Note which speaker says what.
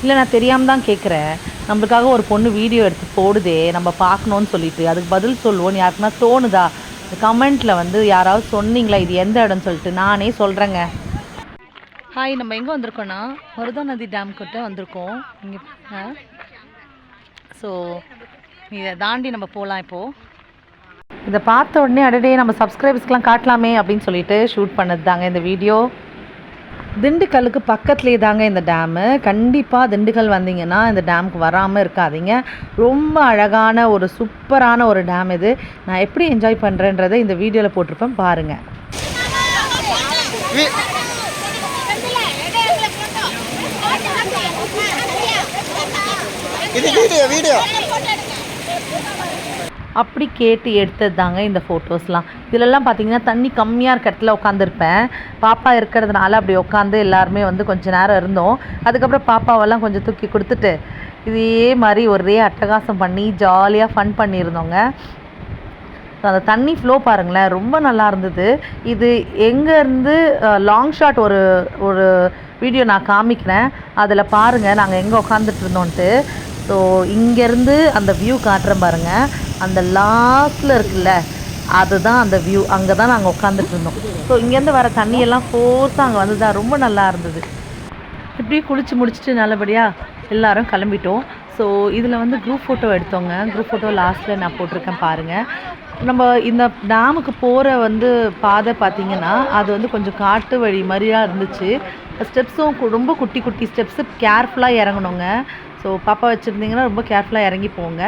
Speaker 1: இல்லை நான் தெரியாமல் தான் கேட்குறேன் நம்மளுக்காக ஒரு பொண்ணு வீடியோ எடுத்து போடுதே நம்ம பார்க்கணுன்னு சொல்லிட்டு. அதுக்கு பதில் சொல்லுவோன்னு யாருக்குன்னா தோணுதா? கமெண்ட்டில் வந்து யாராவது சொன்னீங்களா? இது எந்த இடம்னு சொல்லிட்டு. நானே சொல்கிறேங்க ஹாய் நம்ம எங்கே வந்திருக்கோன்னா மருதா நதி டேம் கிட்ட வந்திருக்கோம். இங்கே ஸோ இதை தாண்டி நம்ம போகலாம் இப்போது இதை பார்த்த உடனே அடடே நம்ம சப்ஸ்கிரைபர்ஸ்க்கெலாம் காட்டலாமே அப்படின்னு சொல்லிட்டு ஷூட் பண்ணது தாங்க இந்த வீடியோ திண்டுக்கல்லுக்கு பக்கத்துலேயே தாங்க இந்த டேமு. கண்டிப்பாக திண்டுக்கல் வந்தீங்கன்னா இந்த டேமுக்கு வராமல் இருக்காதீங்க. ரொம்ப அழகான ஒரு சூப்பரான ஒரு டேம் இது. நான் எப்படி என்ஜாய் பண்ணுறேன்றதை இந்த வீடியோவில் போட்டிருப்பேன். பாருங்கள்
Speaker 2: இது வீடியோ வீடியோ.
Speaker 1: அப்படி கேட்டு எடுத்தது தாங்க இந்த ஃபோட்டோஸ்லாம் இதிலெல்லாம் பார்த்தீங்கன்னா தண்ணி கம்மியாக இருக்க இடத்துல உட்காந்துருப்பேன் பாப்பா இருக்கிறதுனால அப்படி உட்காந்து எல்லாருமே வந்து கொஞ்ச நேரம் இருந்தோம். அதுக்கப்புறம் பாப்பாவெல்லாம் கொஞ்சம் தூக்கி கொடுத்துட்டு இதே மாதிரி ஒரே அட்டகாசம் பண்ணி ஜாலியாக ஃபன் பண்ணியிருந்தோங்க. அந்த தண்ணி ஃப்ளோ பாருங்களேன் ரொம்ப நல்லா இருந்தது. இது எங்கேருந்து லாங் ஷாட் ஒரு ஒரு வீடியோ நான் காமிக்கிறேன். அதில் பாருங்கள் நாங்கள் எங்கே உட்காந்துட்டு இருந்தோன்ட்டு. ஸோ இங்கேருந்து அந்த வியூ காட்டுறேன் பாருங்கள் அந்த லாஸ்ட்டில் இருக்குல்ல அதுதான் அந்த வியூ அங்கே தான் நாங்கள் உட்காந்துட்டு இருந்தோம். ஸோ இங்கேருந்து வர தண்ணியெல்லாம் ஃபோர்ஸாக அங்கே வந்து தான் ரொம்ப நல்லா இருந்தது. இப்படி குளிச்சு முடிச்சுட்டு நல்லபடியாக எல்லாரும் கிளம்பிட்டோம். ஸோ இதில் வந்து குரூப் ஃபோட்டோ எடுத்தோங்க. குரூப் ஃபோட்டோ லாஸ்ட்டில் நான் போட்டிருக்கேன் பாருங்கள் நம்ம இந்த டேமுக்கு போகிற வந்து பாதை பார்த்திங்கன்னா அது வந்து கொஞ்சம் காட்டு வழி மாதிரியாக இருந்துச்சு. ஸ்டெப்ஸும் ரொம்ப குட்டி குட்டி ஸ்டெப்ஸு கேர்ஃபுல்லாக இறங்கணுங்க. ஸோ பாப்பா வச்சுருந்தீங்கன்னா ரொம்ப கேர்ஃபுல்லாக இறங்கி போங்க.